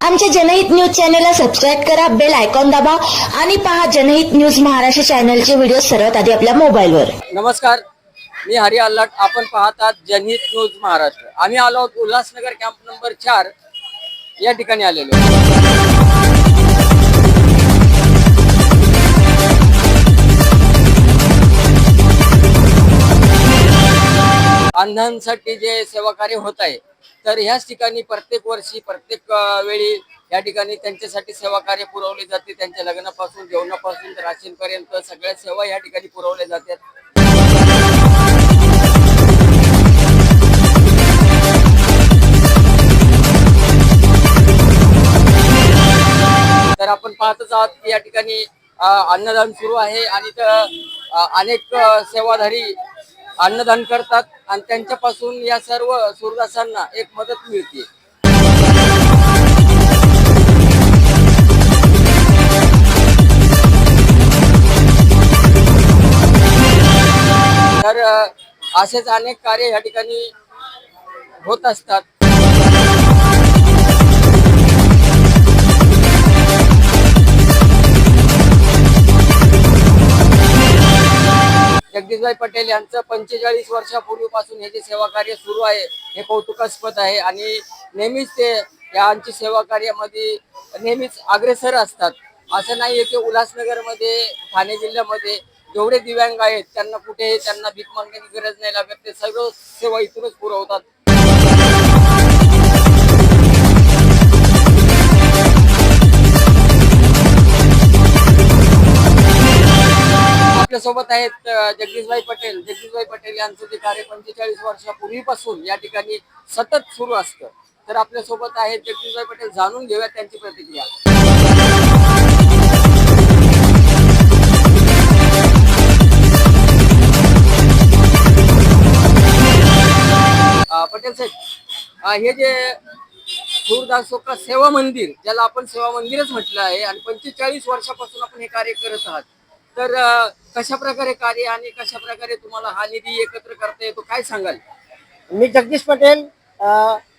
आमच्या जनहित न्यूज चॅनलला सबस्क्राईब करा बेल आयकॉन दाबा आणि पहा जनहित न्यूज महाराष्ट्र चॅनलचे व्हिडिओ सर्वात आधी आपल्या मोबाईलवर. नमस्कार मी हरी अल्लाट आपण पाहतात जनहित न्यूज महाराष्ट्र. आम्ही आलो आहोत उल्हासनगर कॅम्प नंबर चार या ठिकाणी आलेलो. अंधांसाठी जे सेवाकार्य होत आहे तर ह्याच ठिकाणी प्रत्येक वर्षी प्रत्येक वेळी या ठिकाणी त्यांच्यासाठी सेवा कार्य पुरवले जाते. त्यांच्या लग्नापासून जेवणापासून राशींपर्यंत सगळ्या सेवा या ठिकाणी पुरवल्या जातात. तर आपण पाहतच आहोत की या ठिकाणी अन्नदान सुरू आहे आणि अनेक सेवाधारी अन्नदान करतात आणि त्यांच्यापासून या सर्व सूरदासांना एक मदत मिळते. तर असेच अनेक कार्य या ठिकाणी होत असतात. जगदीशभाई पटेल यांचं पंचेचाळीस वर्षापूर्वीपासून हे जे सेवा कार्य सुरू आहे हे कौतुकास्पद आहे आणि नेहमीच ते यांची सेवा कार्यामध्ये नेहमीच अग्रेसर असतात. असं नाही आहे की उल्हासनगरमध्ये ठाणे जिल्ह्यामध्ये जेवढे दिव्यांग आहेत त्यांना कुठे त्यांना भीक मागण्याची गरज नाही लागत ते सर्व सेवा इथूनच पुरवतात. आपल्यासोबत आहेत जगदीशभाई पटेल. जगदीशभाई पटेल यांचं जे कार्य पंचेचाळीस वर्षापूर्वीपासून या ठिकाणी सतत सुरू असतं. तर आपल्यासोबत आहेत जगदीशभाई पटेल. जाणून घेऊया त्यांची प्रतिक्रिया. पटेल साहेब हे जे सूरदासोका सेवा मंदिर ज्याला आपण सेवा मंदिरच म्हटलं आहे आणि पंचेचाळीस वर्षापासून आपण हे कार्य करत आहात. तर कशा प्रकारे कार्य आणि कशा प्रकारे तुम्हाला हा निधी एकत्र करता येतो काय सांगाल? मी जगदीश पटेल अ,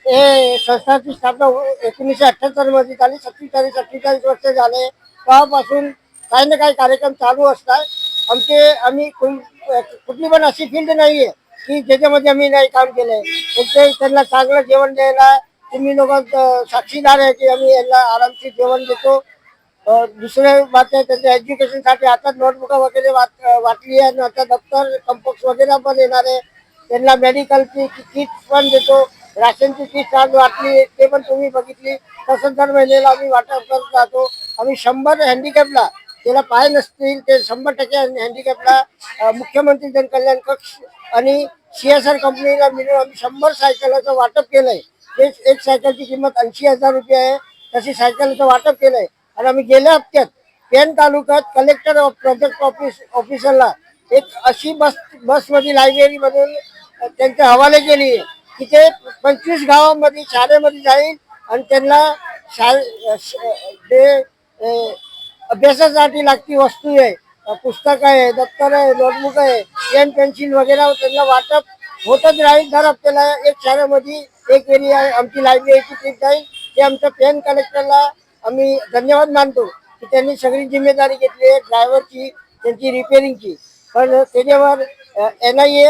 हे संस्थाची स्थापना एकोणीसशे अठ्ठ्याहत्तरमध्ये झाली. सत्तेचाळीस अठ्ठेचाळीस वर्ष झाले. तेव्हापासून काही ना काही कार्यक्रम चालू असतात. आमचे आम्ही कुण- कुठली पण अशी फील्ड नाही आहे की ज्याच्यामध्ये आम्ही नाही काम केलंय. त्यांचे त्यांना चांगलं जेवण द्यायला तुम्ही लोक साक्षीदार आहे की आम्ही यांना आरामशीर जेवण देतो. दुसऱ्या दुसरे बात आहे त्यांच्या एज्युकेशनसाठी आता नोटबुक वगैरे वाट वाटली आहे आणि आता दप्तर कंपोक्स वगैरे पण येणार आहे. त्यांना मेडिकलची किट पण देतो. राशनची किट आज वाटली ते पण तुम्ही बघितली. तसं दर महिन्याला आम्ही वाटप करत राहतो. आम्ही शंभर हँडिकॅपला त्याला पाय नसतील ते शंभर टक्के हँडिकॅपला मुख्यमंत्री जनकल्याण कक्ष आणि सी एस आर कंपनीला मिळून आम्ही शंभर सायकलाचं वाटप केलंय. ते एक सायकलची किंमत ऐंशी हजार रुपये आहे. तशी सायकलचं वाटप केलंय. आणि आम्ही गेल्या हप्त्यात पेन तालुक्यात कलेक्टर ऑफ प्रोजेक्ट ऑफिस ऑफिसरला एक अशी बस बसमध्ये लायब्ररीमधून त्यांच्या हवाले केली. आहे की ते पंचवीस गावामध्ये शाळेमध्ये जाईल आणि त्यांना शाळे अभ्यासासाठी लागती वस्तू आहे पुस्तकं पुस्तक आहे दप्तर आहे नोटबुक आहे पेन पेन्सिल वगैरे त्यांना वाटप होतच राहील. दर हप्त्याला एक शाळेमध्ये एक एरिया आमची लायब्ररीची ट्रीप जाईल ते आमच्या पेन कलेक्टरला आम्ही धन्यवाद मानतो की त्यांनी सगळी जिम्मेदारी घेतली आहे ड्रायव्हरची त्यांची रिपेअरिंगची पण त्याच्यावर एन आय ए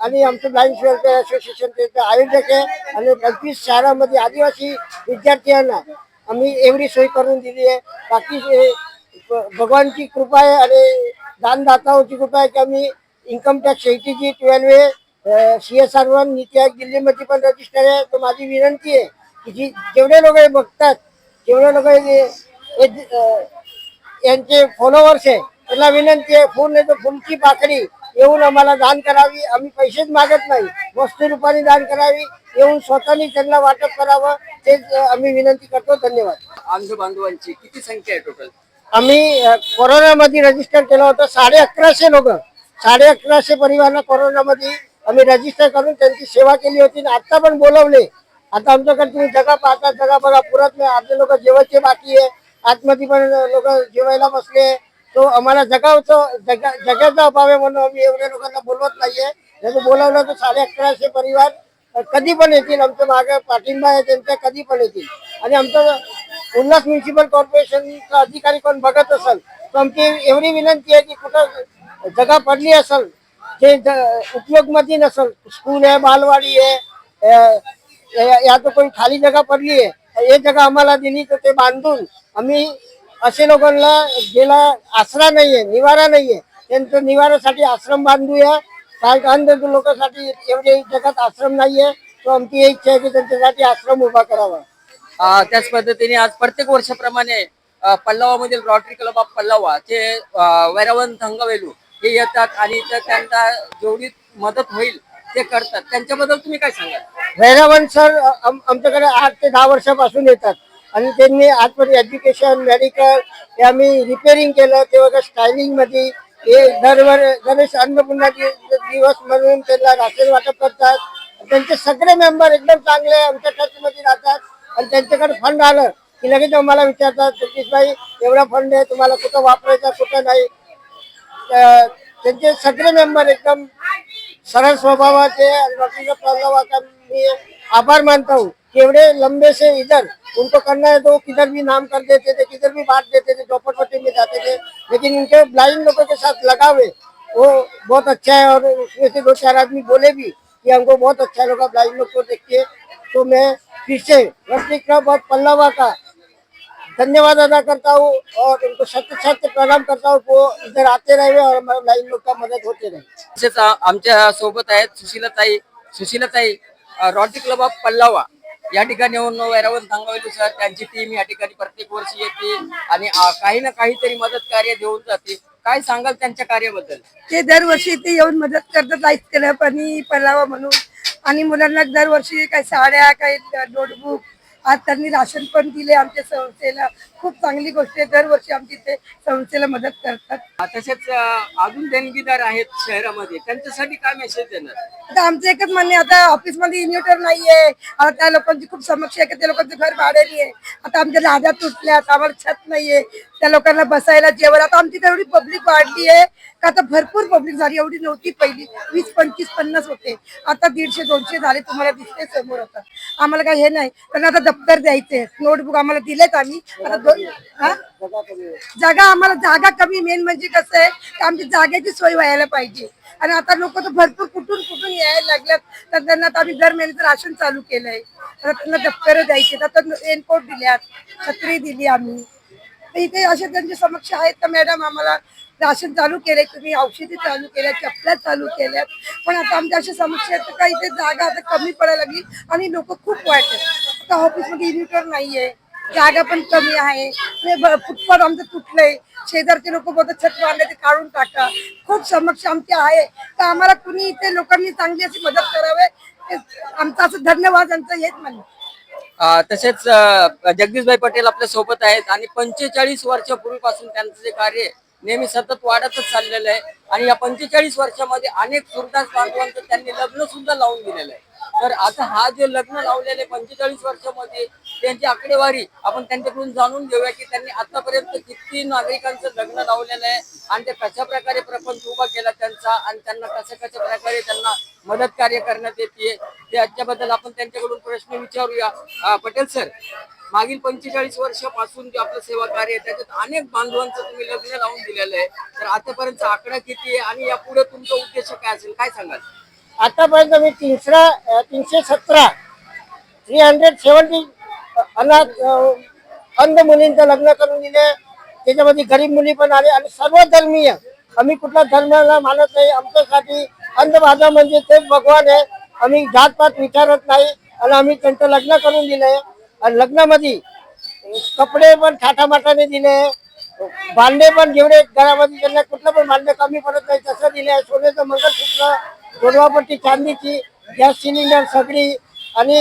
आणि आमचं ब्लाइंड वेलफेअर असोसिएशन त्याचं आयोजक आहे आणि पंचवीस शहरामध्ये आदिवासी विद्यार्थ्यांना आम्ही एवढी सोय करून दिली आहे. बाकी भगवानची कृपा आहे आणि दानदाताची कृपा आहे की आम्ही income tax एटीची twelve A C S R one Niti Aayog दिल्लीमध्ये पण रजिस्टर आहे. तर माझी विनंती आहे की जी जेवढे लोक हे बघतात जेवढे लोक यांचे फॉलोअर्स आहे त्यांना विनंती आहे फुल नाही तर फुलची पाकळी येऊन आम्हाला दान करावी. आम्ही पैसेच मागत नाही. वस्तू रूपाने दान करावी. येऊन स्वतःनी त्यांना वाटप करावं. तेच अ, आम्ही विनंती करतो. धन्यवाद. आमच्या बांधवांची किती संख्या आहे टोटल आम्ही कोरोनामध्ये रजिस्टर केलं होतं साडे अकराशे लोक. साडे अकराशे परिवारांना कोरोनामध्ये आम्ही रजिस्टर करून त्यांची सेवा केली होती आणि आता पण बोलवले. आता आमच्याकडे तुम्ही जगा पाहता जगा बघा पुरत नाही. आपले लोक जेवायचे बाकी आहे. आतमध्ये पण लोक जेवायला बसले तो आम्हाला जगावचं जगा जगाचा अभाव आहे म्हणून आम्ही एवढ्या लोकांना बोलवत नाहीये. जर बोलावलं तर साडे अकराशे परिवार कधी पण येतील आमच्या मागे पाठिंबा आहे त्यांचा कधी पण येतील. आणि आमचं उल्हास म्युन्सिपल कॉर्पोरेशनचा अधिकारी कोण बघत असेल तर आमची एवढी विनंती आहे की कुठं जगा पडली असेल ते उपयोगमध्ये नसेल स्कूल आहे बालवाडी आहे या तो कोणी खाली जगा पडली आहे हे जगा आम्हाला दिली तर ते बांधून आम्ही असे लोकांना गेला आसरा नाहीये निवारा नाहीये त्यांचं निवारासाठी आश्रम बांधूया काय अंध लोकांसाठी एवढे जगात आश्रम नाहीये तो आमची इच्छा आहे की त्यांच्यासाठी आश्रम उभा करावा। त्याच पद्धतीने आज प्रत्येक वर्षाप्रमाणे पल्लवामधील रॉटरी क्लब ऑफ पल्लावा ते वैरावन थंगवेलू हे येतात आणि त्यांना जेवढी मदत होईल ते करतात. त्यांच्याबद्दल तुम्ही काय सांगाल? वैरावण सर आम- आमच्याकडे आठ ते दहा वर्षापासून येतात. आणि त्यांनी आजपर्यंत एज्युकेशन मेडिकल हे आम्ही रिपेअरिंग केलं. ते वगैरे स्टायलिंगमध्ये हे दरवर गणेश अन्नपूर्णा दि- दिवस म्हणून त्यांना राशन वाटप करतात. त्यांचे सगळे मेंबर एकदम चांगले आमच्या ट्रस्टमध्ये राहतात. आणि त्यांच्याकडे फंड आलं की लगेच आम्हाला विचारतात सतीशभाई एवढा फंड आहे तुम्हाला कुठं वापरायचा कुठं नाही? अं, त्यांचे सगळे मेंबर एकदम सरल का मैं आभार मानता हूँ कि एवढे लंबे से इधर उनको करना है तो किधर भी नाम कर देते थे किधर भी बांट देते थे चौपटपट्टी में जाते थे लेकिन उनके ब्लाइंड लोगों के साथ लगावे वो बहुत अच्छा है और उसमें से दो चार आदमी बोले भी कि हमको बहुत अच्छा लगा ब्लाइंड लोग को देख के तो मैं फिर से रोटरी क्लब ऑफ़ पल्लवा का धन्यवाद अदा करता हूँ और उनको सत्य सत्य प्रणाम करता हूँ वो इधर आते रहे और हमारे लाइन लोग का मदद होते रहे। तसेच आमच्यासोबत आहेत सुशीलाताई सुशीलाताई रॉटरी क्लब ऑफ पल्लावा. या ठिकाणी येऊन वैरावण थंगवेलू सर त्यांची टीम या ठिकाणी प्रत्येक वर्षी येते आणि काही ना काहीतरी मदत कार्य देऊन जाते. काय सांगाल त्यांच्या कार्याबद्दल? ते दरवर्षी ते येऊन मदत करतात लाइट क्लब आणि पलावा म्हणून. आणि मुलांना दरवर्षी काही साड्या काही नोटबुक आज त्यांनी राशन पण दिले आमच्या संस्थेला. खूप चांगली गोष्ट आहे. दरवर्षी आमची ते संस्थेला मदत करतात. तसेच अजून देणगीदार आहेत शहरामध्ये. त्यांच्यासाठी काय मेसेज देणार? आता आमचं एकच म्हणणे आता ऑफिसमध्ये इन्व्हर्टर नाहीये. आता त्या लोकांची खूप समस्या आहे की त्या लोकांचं घर भाड्याने आहे. आता आमच्या लाद्या तुटल्यात. आम्हाला छत नाहीये. त्या लोकांना बसायला जेवण आता आमची तेवढी पब्लिक वाढली आहे का आता भरपूर पब्लिक झाली. एवढी नव्हती पहिली. वीस पंचवीस पन्नास होते. आता दीडशे दोनशे झाले. तुम्हाला दिसते समोर आता. आम्हाला काही हे नाही. कारण आता दप्तर द्यायचे नोटबुक आम्हाला दिलेत आम्ही. आता दोन हा? जागा आम्हाला जागा कमी. मेन म्हणजे कसं आहे की आमची जागेची सोय व्हायला पाहिजे. आणि आता लोक तर भरपूर कुठून कुठून यायला लागल्यात. तर त्यांना आता आम्ही दर महिन्याचं राशन चालू केलंय. आता त्यांना दप्तर द्यायचे आता रेनकोट दिल्यात. छत्री दिली आम्ही. तर इथे असे त्यांचे समक्ष आहेत तर मॅडम? आम्हाला राशन चालू केले तुम्ही औषधी चालू केल्या चपल्या चालू केल्यात. पण आता आमच्या असे समक्ष आहेत का इथे जागा आता कमी पडायला लागली आणि लोक खूप वाईट आहेत आता ऑफिसमध्ये इन्व्हर्टर नाहीये जागा पण कमी आहे. फुटपाथ आमचं तुटलंय. शेजारचे लोक बोलतात छत बांधले ते काढून टाका. खूप समक्ष आमची आहे. तर आम्हाला कुणी इथे लोकांनी चांगली अशी मदत करावे आमचं असं धन्यवाद आमचं हेच म्हणणं. तसेच जगदीशभाई पटेल आपल्यासोबत आहेत आणि पंचेचाळीस वर्षापूर्वीपासून त्यांचं जे कार्य नेहमी सतत वाढतच चाललेलं आहे. आणि या पंचेचाळीस वर्षामध्ये अनेक सुरदास बांधवांचं त्यांनी लग्न सुद्धा लावून दिलेलं आहे. तर आता हा जे लग्न लावलेले पंचेचाळीस वर्षामध्ये त्यांची आकडेवारी आपण त्यांच्याकडून जाणून घेऊया की त्यांनी आतापर्यंत किती नागरिकांचं लग्न लावलेलं आहे आणि ते कशा प्रकारे प्रपंच उभा केला त्यांचा आणि त्यांना कशा कशा प्रकारे त्यांना मदत कार्य करण्यात येते ते याच्याबद्दल आपण त्यांच्याकडून प्रश्न विचारूया. पटेल सर मागील पंचेचाळीस वर्षापासून जे आपलं सेवा कार्य आहे त्याच्यात अनेक बांधवांचं तुम्ही लग्न लावून दिलेलं आहे. तर आतापर्यंत आकडा किती आहे आणि यापुढे तुमचा उद्देश काय असेल काय सांगाल? आतापर्यंत मी तीनशे तीनशे सतरा थ्री हंड्रेड सेवन्टी अनाथ अंध मुलींचं लग्न करून दिले. त्याच्यामध्ये गरीब मुली पण आले आणि सर्व धर्मीय आम्ही कुठल्या धर्माला मानत नाही. आमच्यासाठी अंधबाधा म्हणजे ते भगवान आहे. आम्ही जातपात विचारत नाही आणि आम्ही त्यांचं लग्न करून दिले आणि लग्नामध्ये कपडे पण थाटामाटाने दिले. भांडे पण जेवढे घरामध्ये त्यांना कुठलं पण भांडे कमी पडत नाही तसं दिले आहे सोन्याचं मंगळसूत्र गोडवापट्टी चांदीची गॅस सिलेंडर सगळी आणि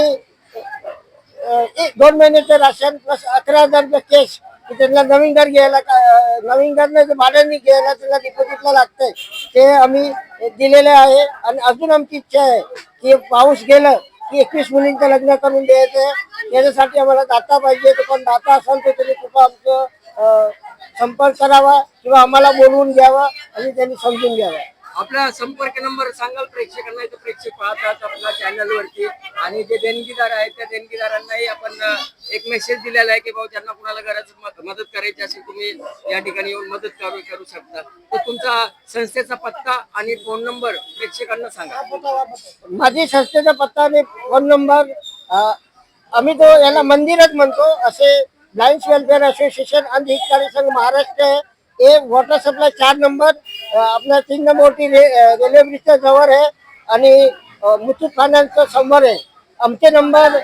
एक दोन महिन्याचं राशन प्लस अकरा हजार रुपये कॅश त्यांना नवीन घर घ्यायला का- नवीन घर नाही भाड्याने घ्यायला त्यांना डिपॉझिटला लागतंय. ते आम्ही दिलेले आहे आणि अजून आमची इच्छा आहे की पाऊस गेलं की एकवीस मुलींचं लग्न करून द्यायचं. आहे त्याच्यासाठी आम्हाला दाता पाहिजे. तर पण दाता असेल तर तुम्ही कृपा आमचं संपर्क करावा किंवा आम्हाला बोलवून घ्यावा आणि त्यांनी समजून घ्यावा. आपला संपर्क नंबर सांगाल प्रेक्षकांना इथं प्रेक्षक पाहतात आपल्या चॅनलवरती आणि जे देणगीदार आहेत त्या देणगीदारांनाही आपण एक मेसेज दिलेला आहे की भाऊ ज्यांना कुणाला गरज मदत करायची असेल तुम्ही या ठिकाणी येऊन मदत करू करू शकता? तर तुमचा संस्थेचा पत्ता आणि फोन नंबर प्रेक्षकांना सांगा. माझी संस्थेचा पत्ता आणि फोन नंबर आम्ही तो याला मंदिरच म्हणतो. असे ब्लाइंड वेलफेअर असोसिएशन आणि हितकारी संघ महाराष्ट्र हे वॉटर सप्लाय चार नंबर आपल्या तीन रे रेल्वे ब्रिजच्या जवळ आहे आणि अ, मुथूट फायनान्सच्या समोर आहे. आमचे नंबर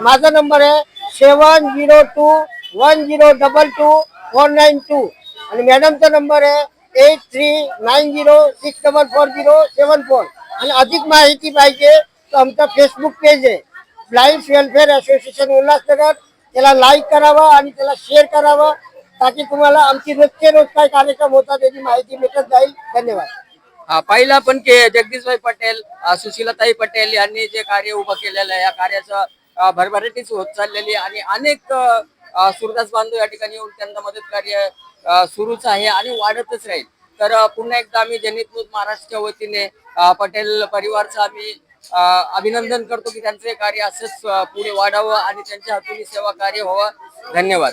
माझा नंबर आहे seven zero two one zero double two four nine two. आणि मॅडमचा नंबर आहे eight three nine zero six double four zero seven four. आणि अधिक माहिती पाहिजे तर आमचा फेसबुक पेज आहे. Blind welfare association Ulhasnagar. त्याला लाईक करावं आणि त्याला शेअर करावं. ताकी तुम्हाला आमची रोजचे रोज काय कार्यक्रम होतात याची माहिती भेटत जाईल. धन्यवाद. हा, पण आपण जगदीशभाई पटेल अ, सुशीलाताई पटेल यांनी जे कार्य उभं केलेलं आहे या कार्याचं अ, भरभराटीच होत चाललेली आहे आणि अनेक अ, अ, सुरदास बांधव या ठिकाणी येऊन त्यांना मदत कार्य अ, सुरूच आहे आणि वाढतच राहील. तर अ, पुन्हा एकदा आम्ही जनित न्यूज महाराष्ट्रच्या वतीने अ, पटेल परिवारचं आम्ही अ, अभिनंदन करतो की त्यांचं हे कार्य असंच अ, पुढे वाढावं आणि त्यांच्या हातून हे सेवा कार्य व्हावं. धन्यवाद.